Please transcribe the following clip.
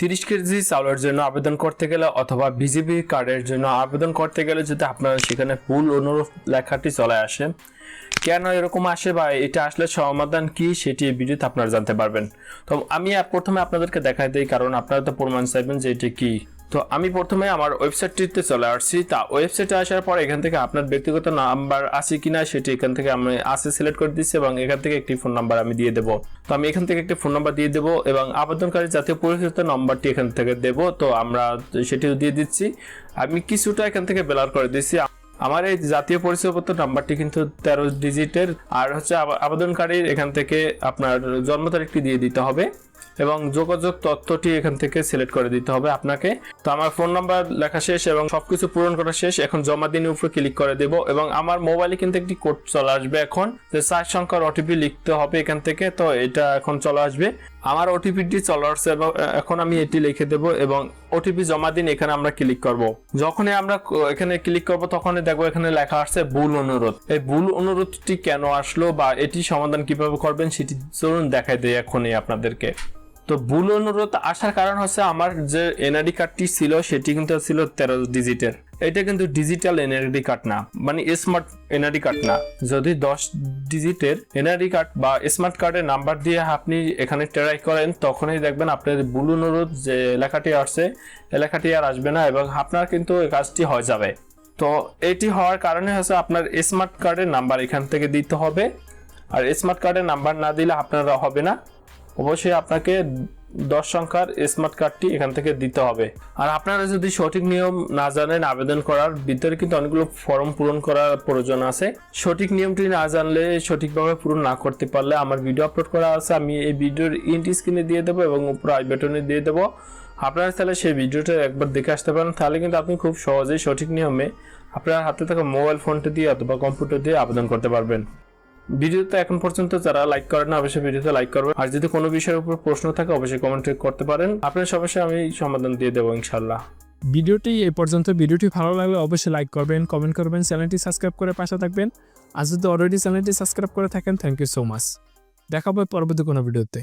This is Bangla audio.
তিরিশ কেজি চাউলের জন্য আবেদন করতে গেলে অথবা বিজিবি কার্ডের জন্য আবেদন করতে গেলে যদি আপনার সেখানে ভুল অনুরূপ লেখাটি চলে আসে, কেন এরকম আসে বা এটা আসলে সমাধান কি সেটি ভিডিওতে আপনারা জানতে পারবেন। তো আমি প্রথমে আপনাদেরকে দেখাই দিই, কারণ আপনারা তো প্রমাণ চাইবেন যে এটি কি। তো আমি প্রথমে আমার ওয়েবসাইটটিতে চলে আসছি। তা ওয়েবসাইটে আসার পর এখান থেকে আপনার ব্যক্তিগত নাম্বার আছে কিনা সেটি এখান থেকে আমি আছে সিলেক্ট করে দিচ্ছি এবং এখান থেকে একটি ফোন নাম্বার আমি দিয়ে দেবো। তো আমি এখান থেকে একটি ফোন নাম্বার দিয়ে দেবো এবং আবেদনকারী জাতীয় পরিচিত নম্বরটি এখান থেকে দেবো। তো আমরা সেটিও দিয়ে দিচ্ছি। আমি কিছুটা এখান থেকে বেলার করে দিচ্ছি। আমার এই জাতীয় পরিচয়পত্র নাম্বারটি কিন্তু তেরো ডিজিটের আর হচ্ছে আব- আবেদনকারীর এখান থেকে আপনার জন্ম তারিখটি দিয়ে দিতে হবে। এবং যোগাযোগ তথ্যটি এখান থেকে সিলেক্ট করে দিতে হবে আপনাকে। তো আমার ফোন নাম্বার লেখা শেষ এবং সবকিছু পূরণ করা শেষ। এখন জমা দিনের উপরে ক্লিক করে দেব এবং আমার মোবাইলে কিন্তু একটি কোড চলে আসবে এখন। যে চার সংখ্যার ওটিপি লিখতে হবে এখান থেকে, তো এটা এখন চলে আসবে। আমার ওটিপিটি চলে আসছে এবং এখন আমি এটি লিখে দেব এবং ওটিপি জমা দিন এখানে আমরা ক্লিক করব। যখনই আমরা এখানে ক্লিক করব তখনই দেখব এখানে লেখা আসছে ভুল অনুরোধ। এই ভুল অনুরোধটি কেন আসলো বা এটি সমাধান কীভাবে করবেন সেটি চলুন দেখাই দেয় এখনই আপনাদেরকে। তো ভুল অনুরোধ আসার কারণ হচ্ছে আমার যে এনআরডি কার্ডটি ছিল, সেটি কিন্তু ছিল তেরো ডিজিটের এটা কিন্তু ডিজিটাল এনআইডি কার্ড না মানে স্মার্ট এনআরডি কার্ড না। যদি দশ ডিজিটের এনআরডি কার্ড বা স্মার্ট কার্ডের নাম্বার দিয়ে আপনি এখানে ট্রাই করেন, তখনই দেখবেন আপনার ভুল অনুরোধ যে এলাকাটি আসছে, এলাকাটি আর আসবে না এবং আপনার কিন্তু কাজটি হয়ে যাবে। তো এটি হওয়ার কারণে হচ্ছে আপনার স্মার্ট কার্ডের নাম্বার এখান থেকে দিতে হবে। আর স্মার্ট কার্ডের নাম্বার না দিলে আপনারা হবে না। অবশ্যই আপনাকে দশ সংখ্যার স্মার্ট কার্ডটি এখান থেকে দিতে হবে। আর আপনারা যদি সঠিক নিয়ম না জানেন, আবেদন করার, ভিতরে কিন্তু অনেকগুলো ফর্ম পূরণ করার প্রয়োজন আছে। সঠিক নিয়মটি না জানলে, সঠিকভাবে পূরণ না করতে পারলে আমার ভিডিও আপলোড করা আছে। আমি এই ভিডিওর ইন্ট স্ক্রিনে দিয়ে দেবো এবং উপরে আই বাটনে দিয়ে দেবো। আপনারা তাহলে সেই ভিডিওটা একবার দেখে আসতে পারেন। তাহলে কিন্তু আপনি খুব সহজেই সঠিক নিয়মে আপনার হাতে থাকা মোবাইল ফোনটি দিয়ে অথবা কম্পিউটার দিয়ে আবেদন করতে পারবেন। ভিডিওতে এখন পর্যন্ত যারা লাইক করেন না, অবশ্যই ভিডিওতে লাইক করবেন। আর যদি কোনো বিষয়ের উপর প্রশ্ন থাকে, অবশ্যই কমেন্ট করতে পারেন। আপনার সমস্যা আমি সমাধান দিয়ে দেবো ইনশাল্লাহ ভিডিওটি এই পর্যন্ত। ভিডিওটি ভালো লাগলে অবশ্যই লাইক করবেন কমেন্ট করবেন, চ্যানেলটি সাবস্ক্রাইব করে পাশে থাকবেন। আর যদি অলরেডি চ্যানেলটি সাবস্ক্রাইব করে থাকেন থ্যাংক ইউ সো মাচ দেখাবো পরবর্তী কোনো ভিডিওতে।